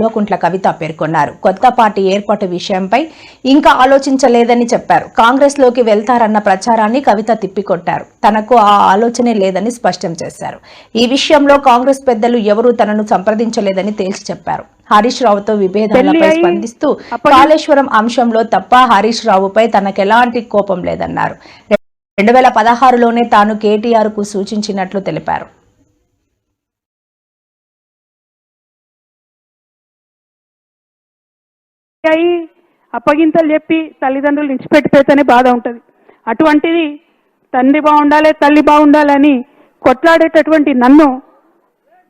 కల్వకుంట్ల కవిత పేర్కొన్నారు. కొత్త పార్టీ ఏర్పాటు విషయంపై ఇంకా ఆలోచించలేదని చెప్పారు. కాంగ్రెస్లోకి వెళ్తారన్న ప్రచారాన్ని కవిత తిప్పికొట్టారు. తనకు ఆ ఆలోచనే లేదని స్పష్టం చేశారు. ఈ విషయంలో కాంగ్రెస్ పెద్దలు ఎవరూ తనను సంప్రదించలేదని తేల్చి చెప్పారు. హరీష్ రావుతో విభేదాలపై స్పందిస్తూ కాళేశ్వరం అంశంలో తప్ప హరీష్ రావుపై తనకెలాంటి కోపం లేదన్నారు. రెండు వేల పదహారులోనే తాను కేటీఆర్కు సూచించినట్లు తెలిపారు. అయి అప్పగింతలు చెప్పి తల్లిదండ్రులు ఇచ్చిపెట్టిపోతేనే బాధ ఉంటుంది. అటువంటిది తండ్రి బాగుండాలి తల్లి బాగుండాలని కొట్లాడేటటువంటి నన్ను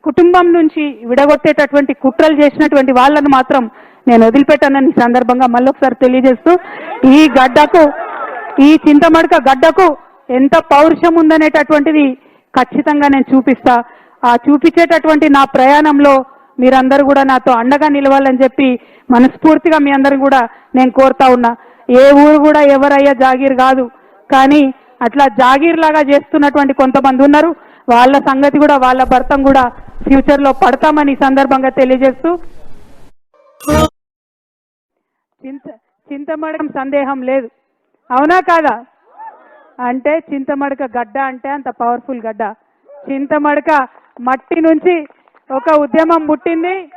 కుటుంబం నుంచి విడగొట్టేటటువంటి కుట్రలు చేసినటువంటి వాళ్ళను మాత్రం నేను వదిలిపెట్టానని సందర్భంగా మళ్ళొకసారి తెలియజేస్తూ ఈ గడ్డకు ఈ చింతమడక గడ్డకు ఎంత పౌరుషం ఉందనేటటువంటిది ఖచ్చితంగా నేను చూపిస్తా. ఆ చూపించేటటువంటి నా ప్రయాణంలో మీరందరూ కూడా నాతో అండగా నిలవాలని చెప్పి మనస్ఫూర్తిగా మీ అందరు కూడా నేను కోరుతా ఉన్నా. ఏ ఊరు కూడా ఎవరయ్యా జాగీర్ కాదు. కానీ అట్లా జాగీర్ లాగా చేస్తున్నటువంటి కొంతమంది ఉన్నారు. వాళ్ళ సంగతి కూడా వాళ్ళ భర్తం కూడా ఫ్యూచర్లో పడతామని ఈ సందర్భంగా తెలియజేస్తూ చింత చింతమడకం సందేహం లేదు. అవునా కాదా? అంటే చింతమడక గడ్డ అంటే అంత పవర్ఫుల్ గడ్డ. చింతమడక మట్టి నుంచి ఒక ఉద్యమం పుట్టింది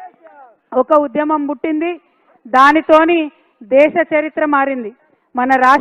ఒక ఉద్యమం పుట్టింది దానితోని దేశ చరిత్ర మారింది. మన రాష్ట్ర